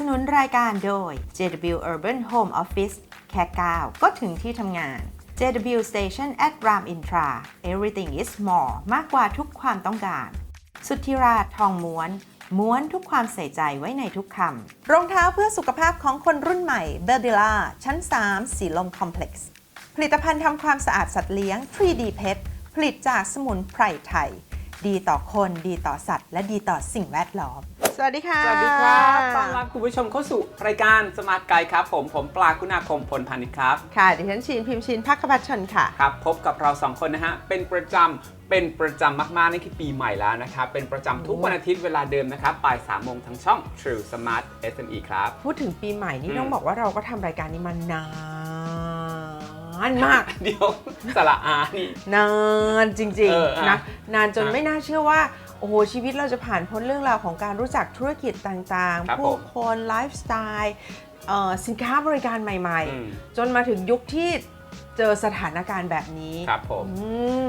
นับสนุนรายการโดย JW Urban Home Office แค่ก้าวก็ถึงที่ทำงาน JW Station at Ram Intra Everything is more มากกว่าทุกความต้องการ สุทธิราทองม้วน ม้วนทุกความใส่ใจไว้ในทุกคำ รองเท้าเพื่อสุขภาพของคนรุ่นใหม่ b e r d i l a ชั้น 3 สีลมคอมเพล็กซ์ ผลิตภัณฑ์ทำความสะอาดสัตว์เลี้ยง 3D Pet ผลิตจากสมุนไพรไทย ดีต่อคน ดีต่อสัตว์ และดีต่อสิ่งแวดล้อม สวัสดีค่ะ สวัสดีครับต้อนรับคุณผู้ชมเข้าสู่รายการสมาร์ทไกด์ครับ ผมผมปลาคุณาคมพลพานิชครับ ค่ะ ดิฉันชินพิมพ์ชินพักขพัชชนค่ะ ครับพบกับเราสองคนนะฮะ เป็นประจำเป็นประจำมากๆนี่คือปีใหม่แล้วนะครับ เป็นประจำทุกวันอาทิตย์เวลาเดิมนะครับบ่ายสามโมงทางช่อง True Smart SME ครับ พูดถึงปีใหม่นี่อืมต้องบอกว่าเราก็ทำรายการนี้มานานมากเดี๋ยวสระอานี่นานจริงเอออะๆนะนานจนอะไม่น่าเชื่อว่า โอ้โหชีวิตเราจะผ่านพ้นเรื่องราวของการรู้จักธุรกิจต่างครับๆ ผู้ผม คนไลฟ์สไตล์เอ่อสินค้าบริการใหม่อืมๆ จนมาถึงยุคที่เจอสถานการณ์แบบนี้ครับผม อื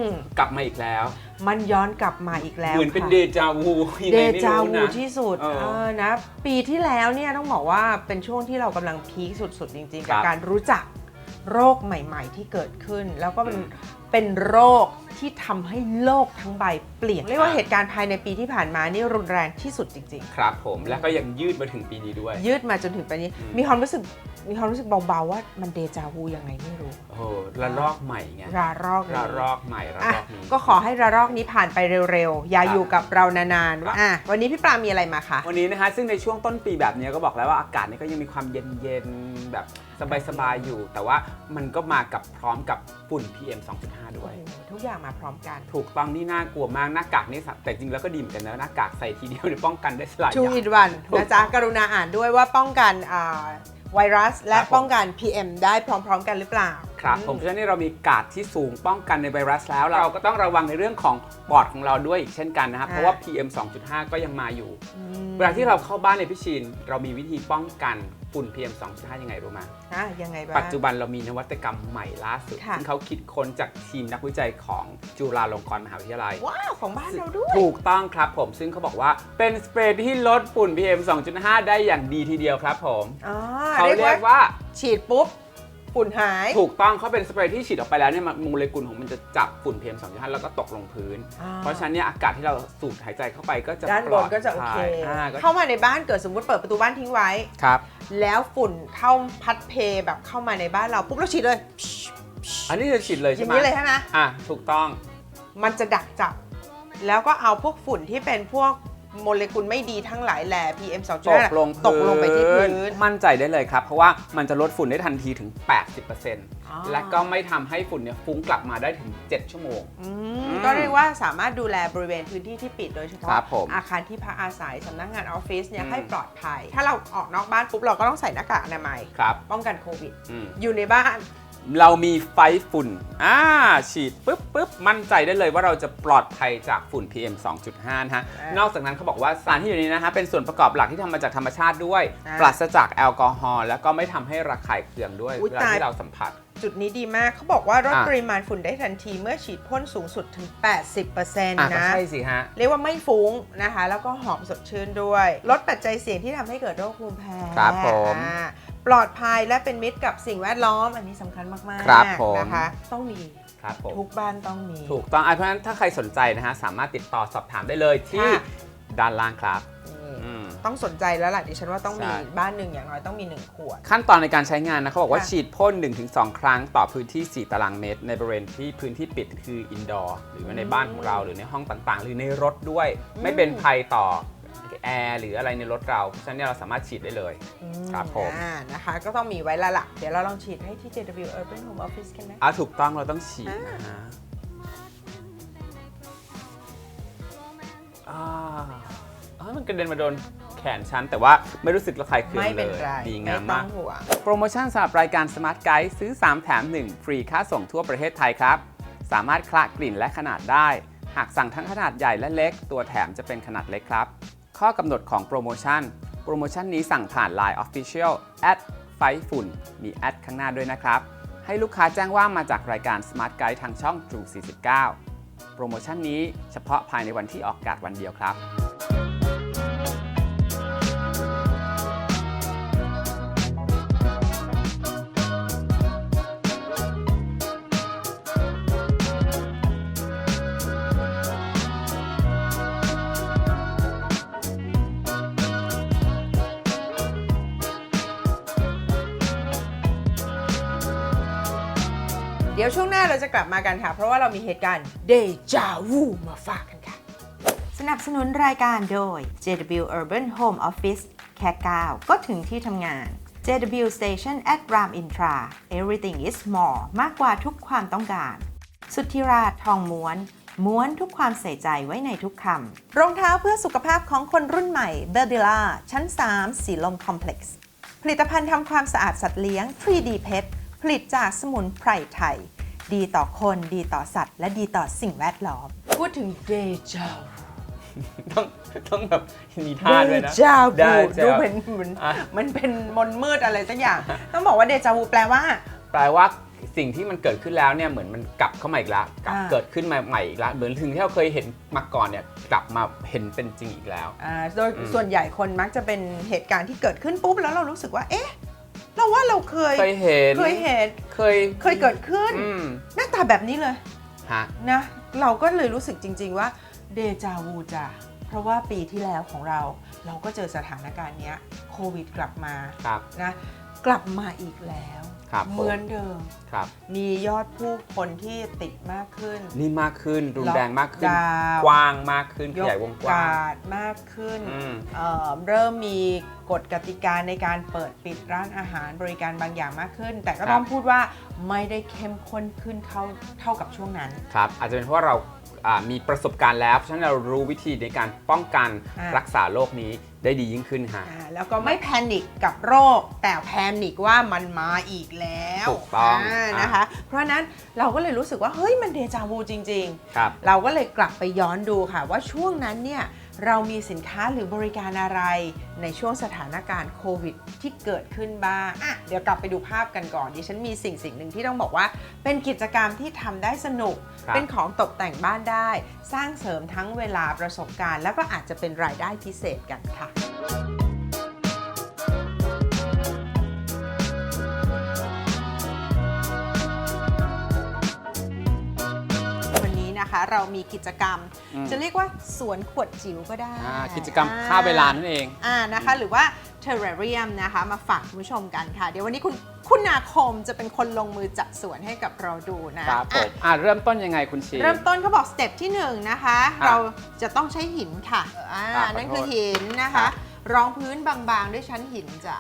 มกลับมาอีกแล้ว มันย้อนกลับมาอีกแล้วเหมือนเป็นค่ะ เดจาวูยังเดไงไม่จารู้วูนะ ที่สุดเออเออนะ ปีที่แล้วเนี่ยต้องบอกว่าเป็นช่วงที่เรากำลังพีคสุดๆ จริงๆกับครับการรู้จักโรคใหม่ๆ ที่เกิดขึ้น แล้วก็เป็นอืมเป็นโรค ที่ทำให้โลกทั้งใบเปลี่ยน เรียกว่าอ่าเหตุการณ์ภายในปีที่ผ่านมานี่รุนแรงที่สุดจริงครับผมแล้วก็ยังยืดมาถึงปีนี้ด้วยๆยืดมาจนถึงปีนี้อืมมีความรู้สึก มีความรู้สึกเบาๆว่ามันเดจาวูยังไงไม่รู้โอ้โหระลอกใหม่ไงรารอกนี้ระลอกใหม่ระอะลอกนี้ ก็ขอให้ระลอกนี้ผ่านไปเร็วๆ อย่าครับอยู่กับเรานานๆครับอะวันนี้พี่ปลามีอะไรมาคะ วันนี้นะคะซึ่งในช่วงต้นปีแบบนี้ก็บอกแล้วว่าอากาศนี่ก็ยังมีความเย็นๆแบบสบายๆอยู่ แต่ว่ามันก็มากับพร้อมกับฝุ่น PM 2.5 ด้วยโอ้โหทุกอย่างมาพร้อมกัน ถูกต้องนี่น่ากลัวมากหน้ากากนี่สัแต่จริงแล้วก็ดีเหมือนกันนะหน้ากากใส่ทีเดียวเนี่ยป้องกันได้หลายอ two ย่าง in one ถูกนะจ๊ะกรุณาอ่านด้วยว่าป้องกันอ่า ไวรัส และครับผม ป้องกัน PM ได้พร้อมๆ กันหรือเปล่า ครับผมเพราะฉะนั้นนี่เรามีกาดที่สูงป้องกันในไวรัสแล้ว เราก็ต้องระวังในเรื่องของปอดของเราด้วยอีกเช่นกันนะครับ อ่า เพราะว่า PM 2.5 ก็ยังมาอยู่อืมเวลาที่เราเข้าบ้านในยพี่ชิน เรามีวิธีป้องกัน ฝุ่น PM 2.5 ยังไงรู้ไหมอะยังไงบ้าง ปัจจุบันเรามีนวัตกรรมใหม่ล่าสุดค่ะ ซึ่งเขาคิดค้นจากทีมนักวิจัยของจุฬาลงกรณ์มหาวิทยาลัย ว้าวของบ้านเราด้วย ถูกต้องครับผมซึ่งเขาบอกว่าเป็นสเปรย์ที่ลดฝุ่น PM 2.5 ได้อย่างดีทีเดียวครับผม อ๋อเขาเรียกเรียกว่าว่า ฉีดปุ๊บ ฝุ่นหาย ถูกต้องเขาเป็นสเปรย์ที่ฉีดออกไปแล้วเนี่ยมันโมเลกุลของมันจะจับฝุ่น PM 2.5แล้วก็ตกลงพื้น อ่า เพราะฉะนั้นเนี่ยอากาศที่เราสูดหายใจเข้าไปก็จะด้านปบลอนดก็จะโอเค ภัยอ่าก็เข้ามาในบ้านเกิดสมมติเปิดประตูบ้านทิ้งไว้ ครับ แล้วฝุ่นเข้าพัดเพแบบเข้ามาในบ้านเราปุ๊บเราฉีดเลย อันนี้จะฉีดเลยอใช่ย่างไหมนี้เลยใช่ไหมอะถูกต้อง มันจะดักจับ แล้วก็เอาพวกฝุ่นที่เป็นพวก โมเลกุลไม่ดีทั้งหลายแหล่ PM 2.5ตกลงตกลงไปที่พื้น มั่นใจได้เลยครับ เพราะว่ามันจะลดฝุ่นได้ทันทีถึงอ๋อ80%และก็ไม่ทำให้ฝุ่นเนี่ยฟุ้งกลับมาได้ถึง 7 ชั่วโมง อือืมมก็เรียกว่าสามารถดูแลบริเวณพื้นที่ที่ปิดโดยเฉครัพาะบผมอาคารที่พักอาศัยสำนักงานออฟฟิศเนี่ยอืม ให้ปลอดภัย ถ้าเราออกนอกบ้านปุ๊บเราก็ต้องใส่หน้ากากอนามัย ครับป้องกันโควิด อืม อยู่ในบ้าน เรามีไฟฝุ่น อ่า ฉีดปุ๊บปุ๊บมั่นใจได้เลยว่าเราจะปลอดภัยจากฝุ่น PM 2.5 นะฮะอ่านนอกจากนั้นเขาบอกว่าสารที่อยู่ในนี้นะฮะ เป็นส่วนประกอบหลักที่ทำมาจากธรรมชาติด้วย อ่าปราศจากแอลกอฮอล์แล้วก็ไม่ทำให้ระคายเคืองด้วยอุ๊ยเวลาตาย ที่เราสัมผัส จุดนี้ดีมากเขาบอกว่าลดอะ ปริมาณฝุ่นได้ทันทีเมื่อฉีดพ่นสูงสุดถึง 80%อะก็นะ ใช่สิฮะ เรียกว่าไม่ฟุ้งนะคะ แล้วก็หอมสดชื่นด้วย ลดปัจจัยเสี่ยงที่ทำให้เกิดโรคภูมิแพ้ครับผม อ่า ปลอดภัยและเป็นมิตรกับสิ่งแวดล้อม อันนี้สำคัญมากครับผมๆนะคะต้องมีครับผม ทุกบ้านต้องมี ถูกต้องอะเพราะฉะนั้นถ้าใครสนใจนะฮะ สามารถติดต่อสอบถามได้เลยที่ค่ะ ด้านล่างครับนี่อืม ต้องสนใจแล้วล่ะดิฉันว่าต้องมีใช่ บ้านหนึ่งอย่างน้อยต้องมีหนึ่งขวด ขั้นตอนในการใช้งานนะเขาบอกว่าค่ะ ฉีดพ่น 1-2 ครั้งต่อพื้นที่ 4 ตารางเมตร ในบริเวณที่พื้นที่ปิดคืออินดอร์หรือว่าในบ้านของเราหรือในห้องต่างๆ หรือในรถด้วยอืมไม่เป็นภัยต่อ แอร์หรืออะไรในรถเราเพราะฉะนั้นเนี่ยเราสามารถฉีดได้เลย อืครับผม อ่านะคะ ก็ต้องมีไว้และล่ะ เดี๋ยวเราลองฉีดให้ที่ JW Urban Home Office กันไหม อะถูกต้องเราต้องฉีดนะฮะอ่าเอ้ยมันกระเด็นมาโดนแขนฉัน แต่ว่าไม่รู้สึกระคายเคืองไม่เลเป็นย ไรดีไม่งามต้อมางกห่วง โปรโมชั่นสำหรับรายการ Smart Guide ซื้อ 3 แถม 1 ฟรีค่าส่งทั่วประเทศไทยครับ สามารถคละกลิ่นและขนาดได้ หากสั่งทั้งขนาดใหญ่และเล็ก ตัวแถมจะเป็นขนาดเล็กครับ ข้อกำหนดของโปรโมชั่น โปรโมชั่นนี้สั่งผ่าน Line Official แอดไฟฝุ่น มีแอดข้างหน้าด้วยนะครับ ให้ลูกค้าแจ้งว่ามาจากรายการ Smart Guide ทางช่อง True 49 โปรโมชั่นนี้เฉพาะภายในวันที่ออกอากาศวันเดียวครับ ดี๋ยวช่วงหน้าเราจะกลับมากันค่ะ เพราะว่าเรามีเหตุการณ์เดจาวูมาฝากกันค่ะ สนับสนุนรายการโดย JW Urban Home Office แค่ก้าวก็ถึงที่ทำงาน JW Station at Ram Intra Everything is more มากกว่าทุกความต้องการ สุทธิราชทองม้วนม้วนทุกความใส่ใจไว้ในทุกคำ รองเท้าเพื่อสุขภาพของคนรุ่นใหม่ b e r d i l a ชั้น 3 สีลมคอมเพล็กซ์ ผลิตภัณฑ์ทำความสะอาดสัตว์เลี้ยง 3D Pet ผลิตจากสมุนไพรไทย ดีต่อคน ดีต่อสัตว์ และดีต่อสิ่งแวดล้อม พูดถึงเดจาต้องต้องแบบมีท่าด้วยนะเดจาได้วูจ้ะดูเป็นเหมือนอะมันเป็นมนต์มืดอะไรสักอย่าง ต้องบอกว่าเดจาวูแปลว่า แปลว่าสิ่งที่มันเกิดขึ้นแล้วเนี่ยเหมือนมันกลับเข้ามาอีกแล้วกลับอ่า เกิดขึ้นมาใหม่อีกแล้วเหมือนถึงที่เราเคยเห็นมาก่อนเนี่ยกลับมาเห็นเป็นจริงอีกแล้ว อ่าโดยอืม ส่วนใหญ่คนมักจะเป็นเหตุการณ์ที่เกิดขึ้นปุ๊บแล้วเรารู้สึกว่า เอ๊ะ เราว่าเราเคยเคยเห็นเคยเห็นเคยเคยเกิดขึ้น อืมหน้าตาแบบนี้เลยฮะนะ เราก็เลยรู้สึกจริง ๆ ว่าเดจาวูจ้ะเพราะว่าปีที่แล้วของเรา เราก็เจอสถานการณ์เนี้ยโควิดกลับมาครับ นะ กลับมาอีกแล้ว ครับผมเหมือนเดิม ครับ มียอดผู้คนที่ติดมากขึ้น นี่มากขึ้น รุนแรงมากขึ้นล็อกดาวน์กว้างมากขึ้นขยกยายวงกว้างกาดมากขึ้นอืม เอ่อเริ่มมีกฎกติกาในการเปิดปิดร้านอาหารบริการบางอย่างมากขึ้น แต่ก็ครับต้องพูดว่าไม่ได้เข้มข้นขึ้นเท่าเท่ากับช่วงนั้น ครับ อาจจะเป็นเพราะว่าเราอ่า มีประสบการณ์แล้ว เพราะฉะนั้นเรารู้วิธีในการป้องกันอ่ารักษาโรคนี้ได้ดียิ่งขึ้นฮะ อ่าแล้วก็ไม่แพนิคกับโรค แต่แพนิคว่ามันมาอีกแล้วถูกต้องาอะ นะคะ เพราะฉะนั้นเราก็เลยรู้สึกว่า เฮ้ยมันเดจาวูจริงๆครับเราก็เลยกลับไปย้อนดูค่ะ ว่าช่วงนั้นเนี่ย เรามีสินค้าหรือบริการอะไรในช่วงสถานการณ์โควิดที่เกิดขึ้นบ้างอะเดี๋ยวกลับไปดูภาพกันก่อน ดิฉันมีสิ่งสิ่งหนึ่งที่ต้องบอกว่า เป็นกิจกรรมที่ทำได้สนุก ครับ เป็นของตกแต่งบ้านได้ สร้างเสริมทั้งเวลาประสบการณ์ แล้วก็อาจจะเป็นรายได้พิเศษกันค่ะ นนี้นะคะ เรามีกิจกรรม อืม จะเรียกว่าสวนขวดจิ๋วก็ได้อ่ากิจกรรมฆ่าเวลานั่นเอง อ่านะคะหรือว่า terrarium นะคะมาฝากคุณผู้ชมกันค่ะ เดี๋ยววันนี้คุณคุณนาคมจะเป็นคนลงมือจัดสวนให้กับเราดูนะครับผอะมอ่าเริ่มต้นยังไงคุณชี เริ่มต้นเขาบอกสเต็ปที่1นะคะอะเราจะต้องใช้หินค่ะอ่าอะนั่นขอโทษคือหินนะครัคะ บ รองพื้นบางๆ ด้วยชั้นหินจ้ะ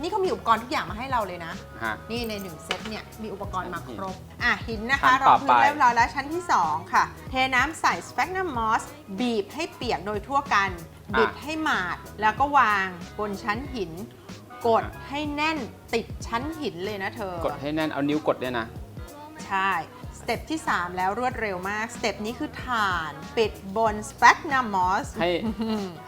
นี่เขามีอุปกรณ์ทุกอย่างมาให้เราเลยนะ ฮะ นี่ในหนึ่งเซตเนี่ยมีอุปกรณ์มาชั้นหิคนรบ อะหินนะคะชั้นรต่อองพื้ไป นเรียบร้อยแล้วชั้นที่ 2 ค่ะ เทน้ำใส่สเฟกนัมมอสบีบให้เปียกโดยทั่วกัน บิดให้หมาดแล้วก็วางบนชั้นหิน กดให้แน่นติดชั้นหินเลยนะเธอ กดให้แน่นเอานิ้วกดเนี่ยนะ ใช่ สเต็ปที่ 3 แล้วรวดเร็วมาก สเต็ปนี้คือฐานปิดบนสเปกนัมมอสให้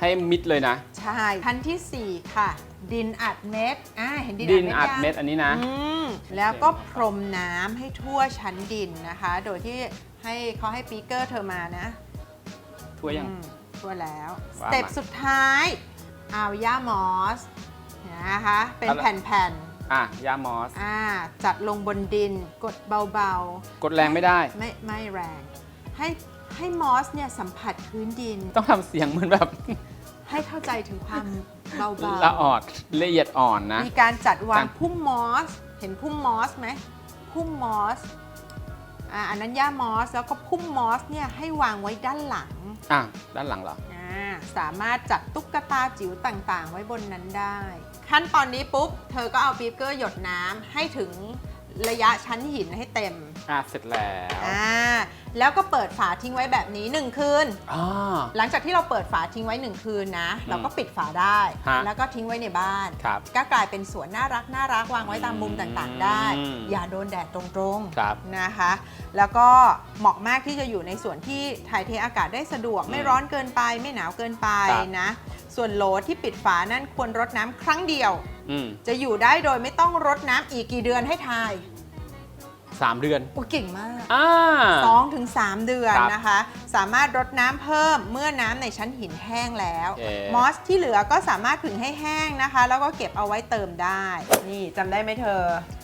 ให้มิดเลยนะ ใช่ชั้นทีสี่ 4 ค่ะ ดินอัดเม็ดอ่าเห็นดินดิอันดเม็ดอัดยังเม็ดอันนี้นะ อืมแล้วก็พรมน้ำให้ทั่วชั้นดินนะคะ โดยที่ให้เขาให้ปีเกอร์เธอมานะ ทั่วยัง อืมทั่วแล้ว สว่ามาเต็ปสุดท้าย เอาย่ามอสนะคะ เป็นอะไร แผ่น อะยามอสๆอ่าจัดลงบนดินกดเบา กดแรงไม่ได้ ๆ ไม่ไม่แรง ให้ให้มอสเนี่ยสัมผัสพื้นดิน ต้องทำเสียงเหมือนแบบ ให้เข้าใจถึงความเบาละออดละเอียดอ่อนนะ ๆมีการจัดวางการพุ่มมอส เห็นพุ่มมอสไหมพุ่มมอสอ่าอันนั้นย่ามอสแล้วก็พุ่มมอสเนี่ยให้วางไว้ด้านหลัง อะด้านหลังเหรออ่า สามารถจัดตุ๊กตาจิ๋วต่างๆ ไว้บนนั้นได้ ขั้นตอนนี้ปุ๊บ เธอก็เอาบีบเกอร์หยดน้ำให้ถึง ระยะชั้นหินให้เต็ม อะเสร็จแล้วอ่า แล้วก็เปิดฝาทิ้งไว้แบบนี้ 1 คืน อ่า หลังจากที่เราเปิดฝาทิ้งไว้ 1 คืนนะเราก็ปิดฝาได้ ฮะ แล้วก็ทิ้งไว้ในบ้าน ครับ ก็กลายเป็นสวนน่ารักน่ารักวางไว้ตามมุมต่างๆ ได้ อืมอย่าโดนแดดตรงครับๆนะคะ แล้วก็เหมาะมากที่จะอยู่ในส่วนที่ถ่ายเทอากาศได้สะดวกอืมไม่ร้อนเกินไป ไม่หนาวเกินไปครับนะ ส่วนโหลที่ปิดฝานั่นควรรดน้ำครั้งเดียว อืมจะอยู่ได้โดยไม่ต้องรดน้ำอีกกี่เดือนให้ทายสามเดือนโอ้เก่งมากอ่า 2ถึง3เดือนครับนะคะ สามารถรดน้ำเพิ่มเมื่อน้ำในชั้นหินแห้งแล้วโอเคมอสที่เหลือก็สามารถผึ่งให้แห้งนะคะ แล้วก็เก็บเอาไว้เติมได้ นี่จำได้ไหมเธอ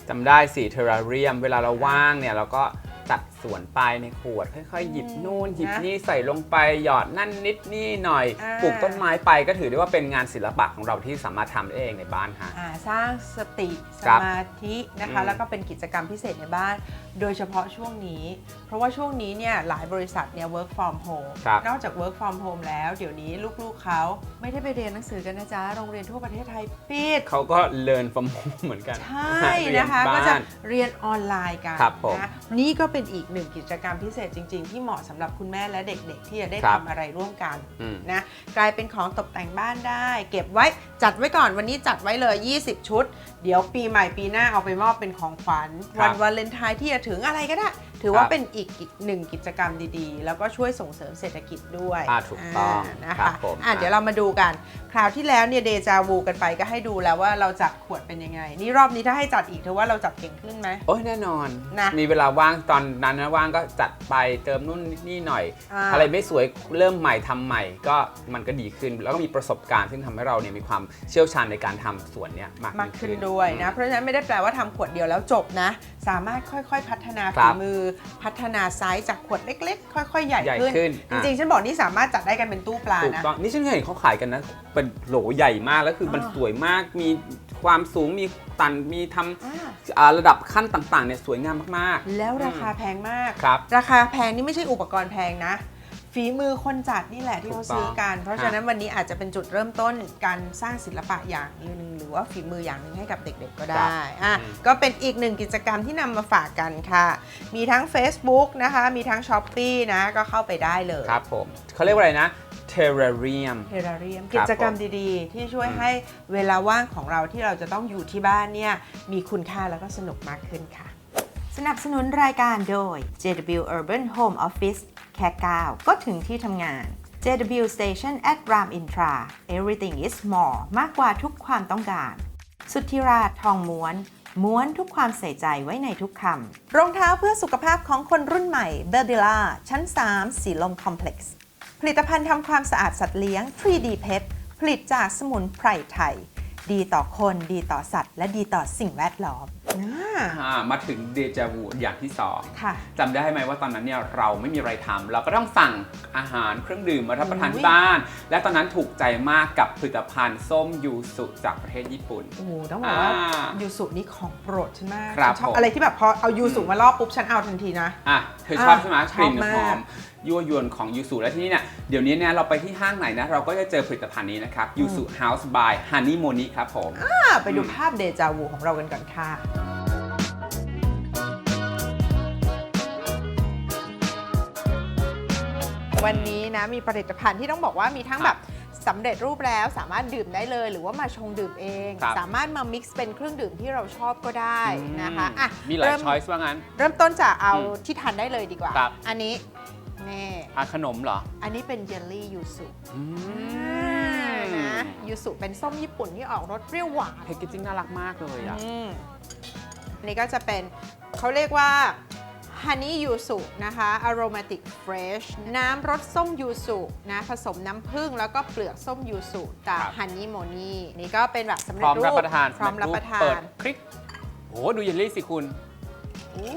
จำได้สิเทอราเรียม เวลาเราว่างเนี่ย เราก็จัดสวนไปในขวด ค่อยๆ หยิบนู่นหยิบนะนี่ใส่ลงไปหยอดนั่นนิดนี่หน่อยอ่า ปลูกต้นไม้ไปก็ถือได้ว่าเป็นงานศิลปะของเราที่สามารถทำได้เองในบ้านฮะอ่าสร้างสติสครับมาธินะคะ อืมแล้วก็เป็นกิจกรรมพิเศษในบ้าน โดยเฉพาะช่วงนี้ เพราะว่าช่วงนี้เนี่ยหลายบริษัทเนี่ย work from home ครับ นอกจาก work from home แล้วเดี๋ยวนี้ลูกๆเขาไม่ได้ไปเรียนหนังสือกันนะจ๊ะ โรงเรียนทั่วประเทศไทยปิด เขาก็เลิร์นฟอร์มเหมือนกันใช่นะคะเรียก็บ้าจะเรียนออนไลน์กันครับผม นะนี่ก็เป็นอีกหนึ่งกิจกรรมพิเศษจริง ๆ ที่เหมาะสำหรับคุณแม่และเด็ก ๆ ที่จะได้ครับทำอะไรร่วมกันอืมนะกลายเป็นของตกแต่งบ้านได้ เก็บไว้จัดไว้ก่อนวันนี้จัดไว้เลย 20 ชุด เดี๋ยวปีใหม่ปีหน้าเอาไปมอบเป็นของขวัญครับวันวาเลนไทน์ที่จะถึงอะไรก็ได้ ถือว่าครับเป็นอีกหนึ่งกิจกรรมดีๆ แล้วก็ช่วยส่งเสริมเศรษฐกิจด้วยอ่าถูกต้องานะครัคะบผมอะเดี๋ยวเรามาดูกัน คราวที่แล้วเนี่ยเดจาวูกันไปก็ให้ดูแล้วว่าเราจัดขวดเป็นยังไง นี่รอบนี้ถ้าให้จัดอีกเธอว่าเราจัดเก่งขึ้นไหม โอ้ยแน่นอน นะมีเวลาว่างตอนนั้นนะว่างก็จัดไปเติมนู่นนี่หน่อย อ่า อะไรไม่สวยเริ่มใหม่ทำใหม่ ก็มันก็ดีขึ้น แล้วก็มีประสบการณ์ซึ่งทำให้เราเนี่ยมีความเชี่ยวชาญในการทำสวนเนี้ยมากมากขึ้นขึ้นด้วยนะอืมเพราะฉะนั้นไม่ได้แปลว่าทำขวดเดียวแล้วจบนะ สามารถค่อยๆ พัฒนาครัฝีบมือพัฒนาไซส์จากขวดเล็ก ๆ ค่อยๆ ใหญ่ใหญ่ขึ้น ขึ้นจอะ ริงๆ ฉันบอกนี่สามารถจัดได้กันเป็นตู้ปลาถูกนะ ต้องนี่ฉันเคยเห็นเขาขายกันนะ เป็นโหลใหญ่มากแล้วคือมันอ่า สวยมากมีความสูงมีตันมีทอ่าำอ่าระดับขั้นต่างๆเนี่ยสวยงามมาก แล้วราคาแพงมาก ๆ ครับ ราคาแพงนี่ไม่ใช่อุปกรณ์แพงนะ ฝีมือคนจัดนี่แหละที่เขาซื้อกัน เพราะฉะนั้นวันนี้อาจจะเป็นจุดเริ่มต้นการสร้างศิลปะอย่างหนึ่งหรือว่าฝีมืออย่างหนึ่งให้กับเด็กๆก็ได้อะอืมก็เป็นอีกหนึ่งกิจกรรมที่นำมาฝากกันค่ะ มีทั้ง Facebook นะคะ มีทั้ง s h อ p e e นะก็เข้าไปได้เลยครับผมเขาเรียกว่าอะไรนะ terrarium เทราเรียมครับกิจกรรมดีๆ ที่ช่วยอืมให้เวลาว่างของเราที่เราจะต้องอยู่ที่บ้านเนี่ยมีคุณค่าแล้วก็สนุกมากขึ้นค่ะส นับสนุนรายการโดย JW Urban Home Office แค่ก้าวก็ถึงที่ทำงาน JW Station at Ram Intra Everything is more มากกว่าทุกความต้องการ สุทธิราชทองม้วน ม้วนทุกความใส่ใจไว้ในทุกคำ รองเท้าเพื่อสุขภาพของคนรุ่นใหม่ b e r d i l a ชั้น 3 สีลมคอมเพล็กซ์ ผลิตภัณฑ์ทำความสะอาดสัตว์เลี้ยง 3D Pet ผลิตจากสมุนไพรไทย ดีต่อคน ดีต่อสัตว์ และดีต่อสิ่งแวดล้อม อ่าอ่ามาถึงเดจาวูอย่างที่สองค่ะ จำได้ไหมว่าตอนนั้นเนี่ยเราไม่มีอะไรทำเราก็ต้องสั่งอาหารเครื่องดื่มมารับประทานอุ๊ยที่บ้าน และตอนนั้นถูกใจมากกับผลิตภัณฑ์ส้มยูสุจากประเทศญี่ปุ่น โอ้โหต้องบอกว่าอ่ายูสุนี่ของโปรดฉันมากครับฉันชอบผม อะไรที่แบบพอเอายูสุมาล่อปุ๊บฉันเอาทันทีนะ อะเธอชอบอะใช่ไหมชกอบลิ่นมากหอมยั่วยวนของยูสุและที่นี่เนี่ยเดี๋ยวนี้เนี่ยเราไปที่ห้างไหนนะ เราก็จะเจอผลิตภัณฑ์นี้นะครับยูสุเฮาส์บายฮันนี่โมนิครับผมอ่าไปดูภาพเดจาวูของเรากันก่อนค่ะ วันนี้นะมีผลิตภัณฑ์ที่ต้องบอกว่ามีทั้งครับแบบสำเร็จรูปแล้วสามารถดื่มได้เลย หรือว่ามาชงดื่มเอง ครับ สามารถมา mix เป็นเครื่องดื่มที่เราชอบก็ได้นะคะอะมีหลายเริ่มช้อยส์ว่างั้น เริ่มต้นจากเอาอืมที่ทานได้เลยดีกว่า ครับ อันนี้ นี่อะขนมเหรอ อันนี้เป็นเยลลี่ยูสุอืมนะยูสุเป็นส้มญี่ปุ่นที่ออกรสเปรี้ยวหวานแพคเกจิ้งน่ารักมากเลยอะ อืมอันนี้ก็จะเป็นเขาเรียกว่า ฮันนี่ยูสุนะคะ aromatic fresh น้ำรสส้มยูสุนะผสมน้ำผึ้งแล้วก็เปลือกส้มยูสุจากครับ ฮันนี่โมนี่นี่ก็เป็นแบบสำพเร็จร้อมรูรับปประทานพร้อมรับประทาเปิดนคลิกโอ้ดูเยลลี่สิคุณ อู้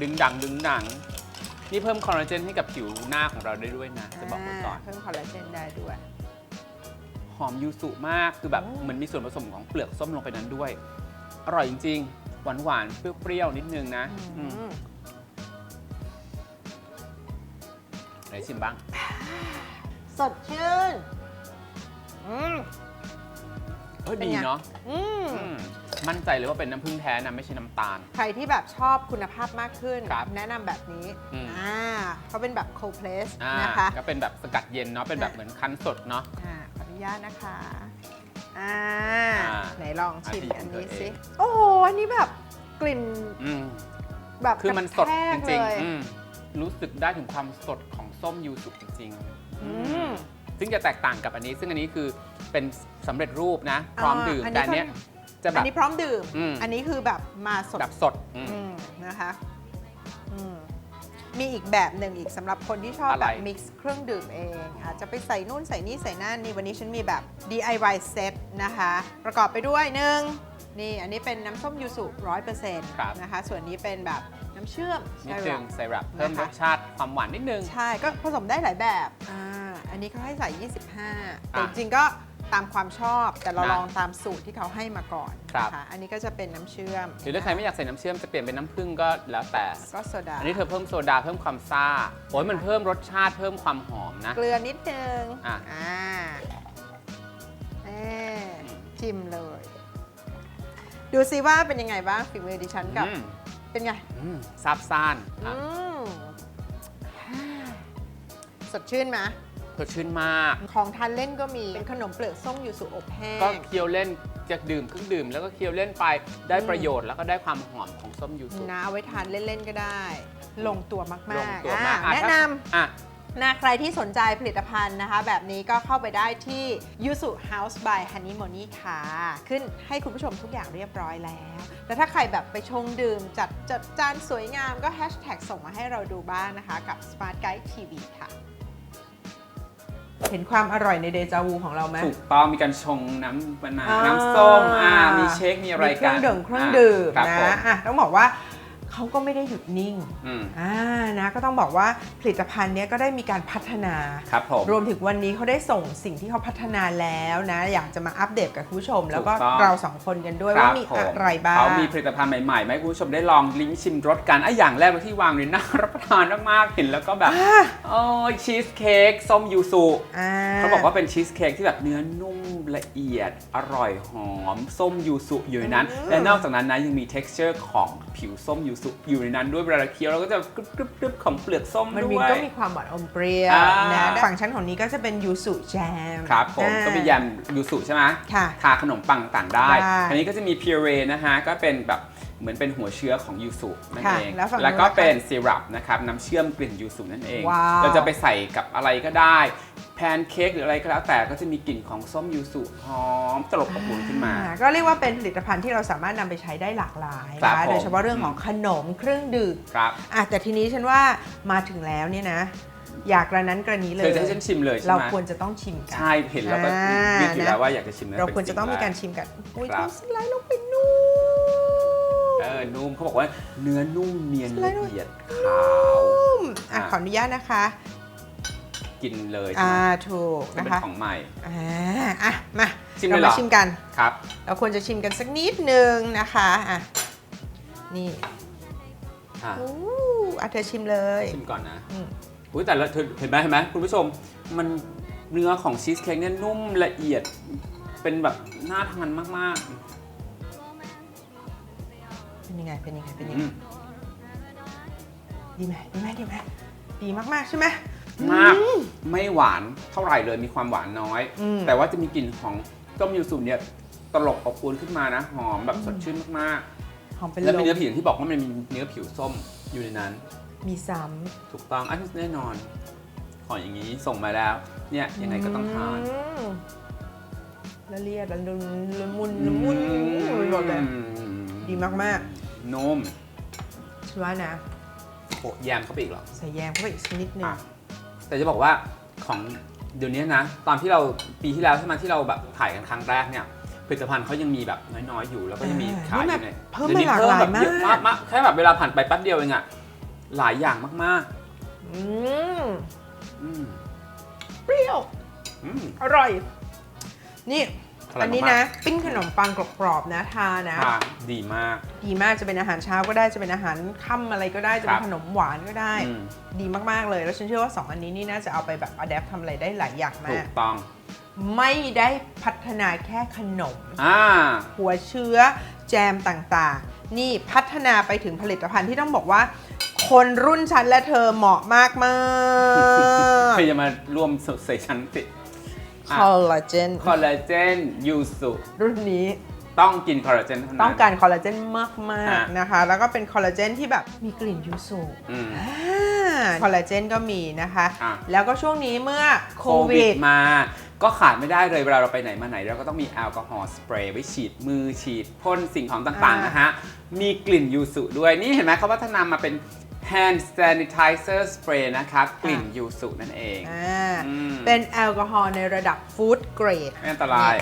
ดึงดังดึงดัง นี่เพิ่มคอลลาเจนให้กับผิวหน้าของเราได้ด้วยนะ จะบอกไว้ก่อนาเพิ่มคอลลาเจนได้ด้วย หอมยูสุมาก คือแบบโอ้เหมือนมีส่วนผสมของเปลือกส้มลงไปนั้นด้วย อร่อยจริงๆ หวานหวานๆเปรี้ยวๆ นิดนึงนะอืมอืมไหนชิมบ้าง สดชื่น อืมเฮ้ยเป็นดีไง เนาะอืมอืมมั่นใจเลยว่าเป็นน้ำผึ้งแท้นะไม่ใช่น้ำตาล ใครที่แบบชอบคุณภาพมากขึ้น ครับแนะนำแบบนี้อืม อ่าเขาเป็นแบบ cold press อ่านะคะ ก็เป็นแบบสกัดเย็นเนาะเป็นแบบเหมือนคั้นสดเนาะ อ่าขออนุญาตนะคะอ่าอ่าไหนลองชิมอัอันนนี้นี้ของตัวสิเอง โอ้โห อันนี้แบบกลิ่นอืม แบบคือมันสดกะแทจกริงเลยๆอืมรู้สึกได้ถึงความสดของส้มยูสุจริงๆอืม ซึ่งจะแตกต่างกับอันนี้ ซึ่งอันนี้คือเป็นสำเร็จรูปนะ พร้อมอ่าดื่มอันนี้แต่อันเนี้ยจะแบอันบนี้พร้อมดื่ม อืม อันนี้คือแบบมาสดแบบสดอืม อืมนะคะอืมมีอีกแบบหนึ่งอีกสำหรับคนที่ชอบอะไร แบบ mix เครื่องดื่มเอง อาจจะไปใส่นู่นใส่นี่ใส่นั่นนี่วันนี้ฉันมีแบบ DIY set นะคะ ประกอบไปด้วยหนึ่งนี่อันนี้เป็นน้ำส้มยูสุร้อยเปอร์เซ็นต์ครับนะคะ ส่วนนี้เป็นแบบน้ำเชื่อมนิดไซนึรังป ไซรัปเพิ่มนะคะ รสชาติความหวานนิดนึง ใช่ก็ผสมได้หลายแบบอ่า อันนี้เขาให้ใส่ 25 แต่อะจริงๆก็ตามความชอบแต่เรานะลองตามสูตรที่เขาให้มาก่อนครับ นะคะอันนี้ก็จะเป็นน้ำเชื่อมหรือถ้าใครไม่อยากใส่น้ำเชื่อมจะเปลี่ยนเป็นน้ำผึ้งก็แล้วแต่ ก็โซดาอันนี้เธอเพิ่มโซดาเพิ่มความซ่าโอ้ยมันเพิ่มรสชาติเพิ่มความหอมนะ เกลือนิดนึงอะ อ่าเอ๊ชิมเลย ดูซิว่าเป็นยังไงบ้างฝีมือดิฉันกับ อืมเป็นไง อืมซาบซ่านอะอืมสดชื่นไหม สดชื่นมาก ของทานเล่นก็มีเป็นขนมเปลือกส้มยูสุอบแห้ก็งเคี้ยวเล่นจะดื่มเครื่องดื่ม แล้วก็เคี้ยวเล่นไปได้ประโยชน์แล้วก็ได้ความหอมของส้มยูสุนะเอาไว้ทานเล่นๆก็ได้ ลงตัวมากๆลงตัวมากอะอะแนะถ้านอะำนะใครที่สนใจผลิตภัณฑ์นะคะ แบบนี้ก็เข้าไปได้ที่ Yuzu House by Honey Moni ค่ะ ขึ้นให้คุณผู้ชมทุกอย่างเรียบร้อยแล้ว แต่ถ้าใครแบบไปชงดื่ม จัดจัดจานสวยงามก็แฮชแท็กส่งมาให้เราดูบ้างนะคะ กับ Smart Guide TV ค่ะ เห็นความอร่อยในเดจาวูของเราไหมถูกต้องมีการชงน้ำมะนาวอ่าน้ำส้มอ่ามีเชคมีอะไรมีเคกัรื่อนงดื่มเครื่องดื่มครับผมนะอะต้องบอกว่า เขาก็ไม่ได้หยุดนิ่งอืมอ่านะก็ต้องบอกว่าผลิตภัณฑ์เนี้ยก็ได้มีการพัฒนา ครับผม รวมถึงวันนี้เขาได้ส่งสิ่งที่เขาพัฒนาแล้วนะ อยากจะมาอัปเดตกับคุณผู้ชม แล้วก็ถูกต้อง เราสองคนกันด้วยครัว่าบมีผมอะไรบ้าง เขามีผลิตภัณฑ์ใหม่ๆมาให้คุณผู้ชมได้ลองลิ้มชิมรสกันอะอย่างแรกเลยที่วางเลยน่ารับประทานมากๆเห็นแล้วก็แบบ อ่าโอ้ยชีสเค้กส้มยูสุอ่าเขาบอกว่าเป็นชีสเค้กที่แบบเนื้อนุ่มละเอียด อร่อยหอม ส้มยูสุอยู่ในนั้นและนอกจากนั้นนะยังมี texture ของผิวส้มยูสุอยู่ในนั้นด้วยเวลาเราเคี้ยวเราก็จะกรึบกรึบกรึบของเปลือกส้มมันด้มีวย ก็มีความหวานอมเปรี้ยวอ่านะฝั่งชั้นของนี้ก็จะเป็นยูสุแจมครับผมอ่าก็มียำยูสุใช่ไหมค่ะ ทาขนมปังต่างได้ ได้อันนี้ก็จะมีพิเรนะฮะก็เป็นแบบเหมือนเป็นหัวเชื้อของยูสุนั่นค่ะเองแล้วฝั่งนู้นแล้วก็ล่ะคะเป็นซีรัปนะครับน้ำเชื่อมกลิ่นยูสุนั่นเอง ว้าว เราจะไปใส่กับอะไรก็ได้แพนเค้กหรืออะไรก็แล้วแต่ก็จะมีกลิ่นของส้มยูสุหอมตลบอบอุ่นขึ้นมาอ่าก็เรียกว่าเป็นผลิตภัณฑ์ที่เราสามารถนำไปใช้ได้หลากหลายครันะบผมโดยเฉพาะเรื่องของขนมเครื่องดื่มครับอะแต่ทีนี้ฉันว่ามาถึงแล้วเนี่ยนะอยากกระนั้นกระนี้เลเธยอจะให้ฉันชิมเลยใช่เราไหมควรจะต้องชิมกัน ใช่เห็นแล้วก็อ่านึกอยู่แล้วนะว่าอยากจะชิมนเราป็นควรจะต้องมีการสิ่ชิมกันอุ้ยครับดูสไลด์ลงไปนู่นเออนุ่มเขาบอกว่าเนื้อนุ่มเนียนสไลละด์ลงเอียดขาวนุ่มอะอะขออนุญาตนะคะ กินเลยใช่อ่าไหมถูกจะนะเป็นคะของใหม่ อ่าอะมาชิมเลเรายเหรมาอ ชิมกัน ครับ เราควรจะชิมกันสักนิดนึงนะคะอะนี่อะอู้อะเธอชิมเลยชิมก่อนนะ อืมอุ้ยแต่ละเธอเห็นไหมเห็นไหมคุณผู้ชมมันเนื้อของชีสเค้กเนี่ยนุ่มละเอียดเป็นแบบน่าทานมากเป็นยังไงเป็นยังไงเป็นๆยังอืไงมดีไหมดีไหมดีไหมดีมากๆใช่ไหม มากอืไม่หวานเท่าไหร่เลยมีความหวานน้อย อืม แต่ว่าจะมีกลิ่นของต้มยูสุเนี่ยตลบอบอวนขึ้นมานะหอมแบบสดชื่นมากหอมเป็นๆ ลแล้วมีมเนื้อผิวอย่างที่บอกว่ามันมีเนื้อผิวส้มอยู่ในนั้น มีซ้ถูกต้องอันนี้แน่นอน ของอย่างนี้ส่งมาแล้ว เนี่ยำยังไงก็ต้องทานมละเลียดละลุนละมุนละมุนไปหมดเลย ดีมากนุ่มฉันว่านะโอ้แยมเข้าไปอีกเหรอ ใส่แยมเข้าไปอีกสักนิดนึงอะ แต่จะบอกว่าของเดี๋ยวนี้นะ ตอนที่เราปีที่แล้วใช่ไหมที่เราแบบถ่ายกันครั้งแรกเนี่ยผลิตภัณฑ์เขายังมีแบบน้อยๆอยู่แล้วก็ยังมีขายอยู่ในเพิ่มดี๋วมานี้หลากหลายแบบเยอะมากมากๆแค่แบบเวลาผ่านไปแป๊บเดียวเองอะหลายอย่างมากอืมๆอืมเปรี้ยวอืมอร่อย นี่อ ร่อยมากอันนี้นะ ปิ้งขนมปังกรอบๆนะทานะ ทานดีมาก ดีมากจะเป็นอาหารเช้าก็ได้จะเป็นอาหารค่ำอะไรก็ได้จะเป็ครันบขนมหวานก็ได้ อืม ดีมากๆเลย แล้วฉันเชื่อว่า 2 อันนี้นี่น่าจะเอาไปแบบอัดแอปทำอะไรได้หลายอย่างถูมากก ต้อง ไม่ได้พัฒนาแค่ขนม อ่า หัวเชื้อแจมต่างๆ นี่พัฒนาไปถึงผลิตภัณฑ์ที่ต้องบอกว่า คนรุ่นฉันและเธอเหมาะมากมาก ใครจะมาร่วมใส่ชั้นติ คอลลาเจนคอลลาเจนยูสุรุ่นนี้ต้องกินคอลลาเจนเท่านั้นต้องการคอลลาเจนมากอะๆนะคะ แล้วก็เป็นคอลลาเจนที่แบบมีกลิ่นยูสุอืมอ่าคอลลาเจนก็มีนะคะอะแล้วก็ช่วงนี้เมื่อโคโควิวิดดมาก็ขาดไม่ได้เลยเวลาเราไปไหนมาไหน เราก็ต้องมีแอลกอฮอล์สเปรย์ไว้ฉีดมือฉีดพ่นสิ่งของต่างๆอ่านนะฮะ มีกลิ่นยูสุด้วยนี่เห็นไหมเขาพัฒนามาเป็น hand sanitizer spray นะครับ กลิ่นยูสุนั่นเองอ่าอืมเป็นแอลกอฮอล์ในระดับฟู้ดเกรด ไม่อันตราย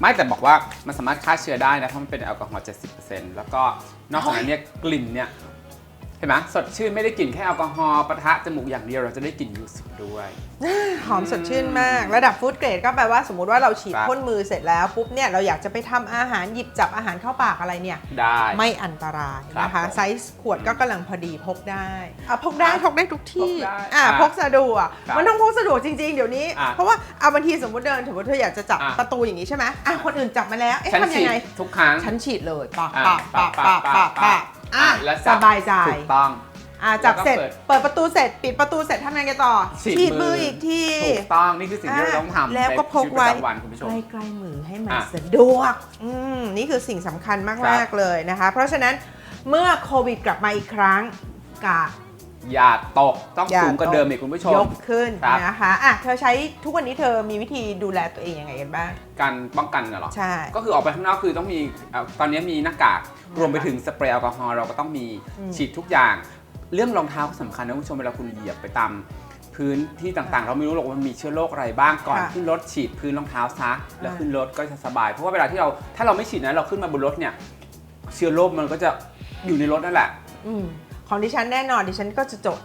ไม่แต่บอกว่ามันสามารถฆ่าเชื้อได้นะ เพราะมันเป็นแอลกอฮอล์70%แล้วก็นอกจากนั้นเนี่ยกลิ่นเนี่ย เห็นไหมสดชื่นไม่ได้กลิ่นแค่แอลกอฮอล์ปะทะจมูกอย่างเดียวเราจะได้กลิ่นยูสุด้วย หอมสดชื่นมาก ระดับฟู้ดเกรดก็แปลว่าสมมุติว่าเราฉีดครับ พ่นมือเสร็จแล้วปุ๊บเนี่ยเราอยากจะไปทำอาหารหยิบจับอาหารเข้าปากอะไรเนี่ย ได้ ไม่อันตรายนะครัคะบผมไซส์ขวดก็กำลังพอดีพกได้อะพกได้อะพกได้ทุกที่พกได้อะอะพกสะดวกครับมันต้องพกสะดวกจริง ๆ เดี๋ยวนี้ อะเพราะว่าเอาบางทีสมมติเดินถือว่าเธออยากจะจับอะ ประตูอย่างนี้ใช่ไหมอะคนอื่นจับมาแล้วเอ๊ะฉันทำยัฉีงดไง ทุกครั้ง ฉันฉีดเลยปะอะปะปะปะปะปะ อะและสบายใจถูกต้อง อะจับเสร็จ แล้วก็เปิดประตูเสร็จ ปิดประตูเสร็จทำยังไงต่อฉีดมืออีกที ถูกต้องนี่คือสิ่งที่เราต้องทำแล้วก็ในพกชีวิตปไว้ระจำวันคุณผู้ชม ใกล้ๆมือให้มันอะสะดวกอืมนี่คือสิ่งสำคัญครัมากบๆเลยนะคะ เพราะฉะนั้นเมื่อโควิดกลับมาอีกครั้งกาด อย่าตกต้องอย่าสูงกว่าตก เดิมอีกคุณผู้ชมยกขึ้นครับ นะคะอะเธอใช้ทุกวันนี้เธอมีวิธีดูแลตัวเองยังไงกันบ้าง การป้องกันน่ะเหรอ ใช่ ก็คือออกไปข้างนอกคือต้องมีเอ่อตอนนี้มีหน้ากากรวมไปถึงสเปรย์แอลกอฮอล์เราก็ต้องมีอืมฉีดทุกอย่าง เรื่องรองเท้าก็สำคัญนะคุณผู้ชมเวลาคุณเหยียบไปตามพื้นที่ต่างๆ เราไม่รู้หรอกว่ามันมีเชื้อโรคอะไรบ้างก่อนค่ะขึ้นรถฉีดพื้นรองเท้าซะแล้วอ่า ขึ้นรถก็จะสบาย เพราะว่าเวลาที่เราถ้าเราไม่ฉีดนะเราขึ้นมาบนรถเนี่ยเชื้อโรคมันก็จะอยู่ในรถนั่นแหละ อืม ของดิฉันแน่นอนดิฉันก็จะจด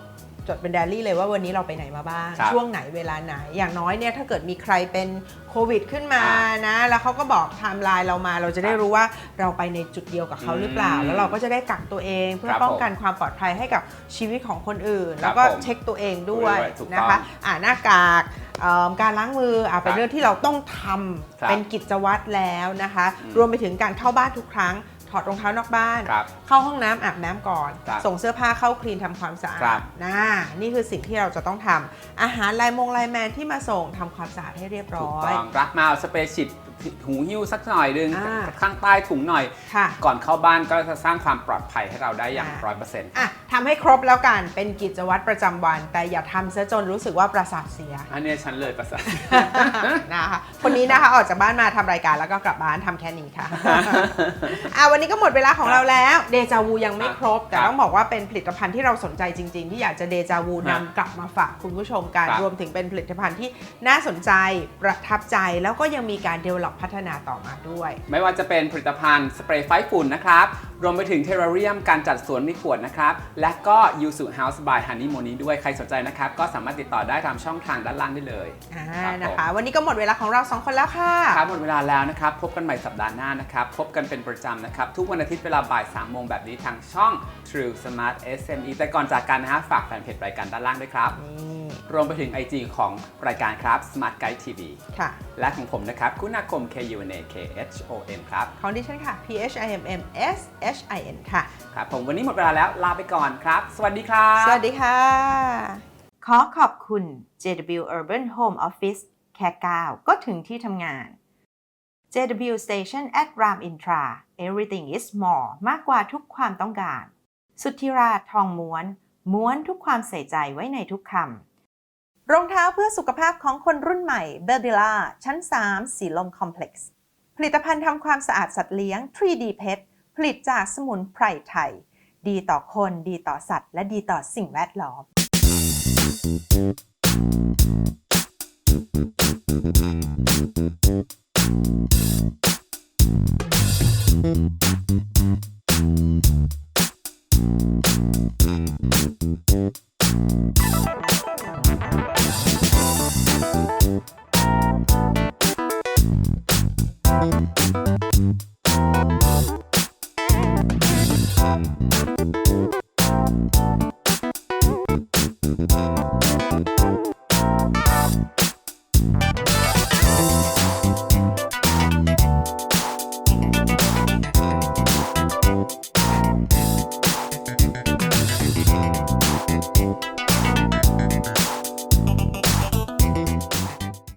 จดเป็นไดอารี่เลยว่าวันนี้เราไปไหนมาบ้าง ครับช่วงไหนเวลาไหน อย่างน้อยเนี่ยถ้าเกิดมีใครเป็นโควิดขึ้นมาอ่านะ แล้วเขาก็บอกไทม์ไลน์เรามาเราจะได้รู้ว่าเราไปในจุดเดียวกับเขาหรือเปล่า อืมแล้วเราก็จะได้กักตัวเอง เพื่อครับป้องกันความปลอดภัยให้กับชีวิตของคนอื่น ครับแล้วก็ผมเช็คตัวเองด้วยด้วยถูกต้องนะคะอ่าหน้ากากเอิ่มการล้างมืออะเป็นครับเรื่องที่เราต้องทำครับเป็นกิจวัตรแล้วนะคะ อืม รวมไปถึงการเข้าบ้านทุกครั้ง ถอดรองเท้านอกบ้าน ครับ เข้าห้องน้ำอาบน้ำก่อน ครับส่งเสื้อผ้าเข้าคลีนทำความสะอาครัดบ นะนี่คือสิ่งที่เราจะต้องทำอาหารไลน์มงไลน์แมนที่มาส่งทำความสะอาดให้เรียบถูร้กอย ต้องรับมาเอาสเปรย์ฉีดหูหิ้วสักหน่อยนึงอ่า ข้างใต้ถุงหน่อย ค่ะก่อนเข้าบ้านก็จะสร้างความปลอดภัยให้เราได้อย่างอ่าร้อยเปอร์เซ็นต์อะทำให้ครบแล้วกัน เป็นกิจวัตรประจำวัน แต่อย่าทำซะจนรู้สึกว่าประสาทเสีย อันเนี้ยฉันเลยประสาท นะคะคนนี้นะคะออกจากบ้านมาทำรายการแล้วก็กลับบ้านทำแค่นี้ค่ะ อะวันนี้ก็หมดเวลาของเราแล้วเดจาวูยังไม่ครบ แต่ครับต้องบอกว่าเป็นผลิตภัณฑ์ที่เราสนใจจริง ๆ ที่อยากจะเดจาวูครันำบกลับมาฝากคุณผู้ชมกันครับรวมถึงเป็นผลิตภัณฑ์ที่น่าสนใจประทับใจแล้วก็ยังมีการเดเวล็อปพัฒนาต่อมาด้วย ไม่ว่าจะเป็นผลิตภัณฑ์สเปรย์ไฟฝุ่นนะครับ รวมไปถึงเทอร์เรียมการจัดสวนมีขวดนะครับ และก็ยูสุเฮาส์บายฮันนี่โมนี้ด้วยใครสนใจนะครับ ก็สามารถติดต่อได้ตามช่องทางด้านล่างได้เลยอ่าครับผมนะคะ วันนี้ก็หมดเวลาของเราสองคนแล้วค่ะครับหมดเวลาแล้วนะครับ พบกันใหม่สัปดาห์หน้านะครับ พบกันเป็นประจำนะครับ ทุกวันอาทิตย์เวลาบ่าย3โมงแบบนี้ทางช่อง True Smart SME แต่ก่อนจากกันนะฮะฝากแฟนเพจรายการด้านล่างด้วยครับนี่รวมไปถึง IG ของรายการครับ Smart Guide TV ค่ะ และของผมนะครับ คุณาคม K U N A K H O M ครับ ของดิฉันค่ะ P H I M M S H I N ค่ะ ครับ ผมวันนี้หมดเวลาแล้วลาไปก่อนครับ สวัสดีครับ สวัสดีค่ะ ขอขอบคุณ JW Urban Home Office แค่ก้าวก็ถึงที่ทำงาน JW Station at Ram Intra Everything is more มากกว่าทุกความต้องการ สุทธิราชทองม้วน ม้วนทุกความใส่ใจไว้ในทุกคำ รองเท้าเพื่อสุขภาพของคนรุ่นใหม่ b e r b i l a ชั้น 3 สีลมคอมเพล็กซ์ ผลิตภัณฑ์ทำความสะอาดสัตว์เลี้ยง 3D Pet ผลิตจากสมุนไพรไทย ดีต่อคนดีต่อสัตว์ และดีต่อสิ่งแวดล้อม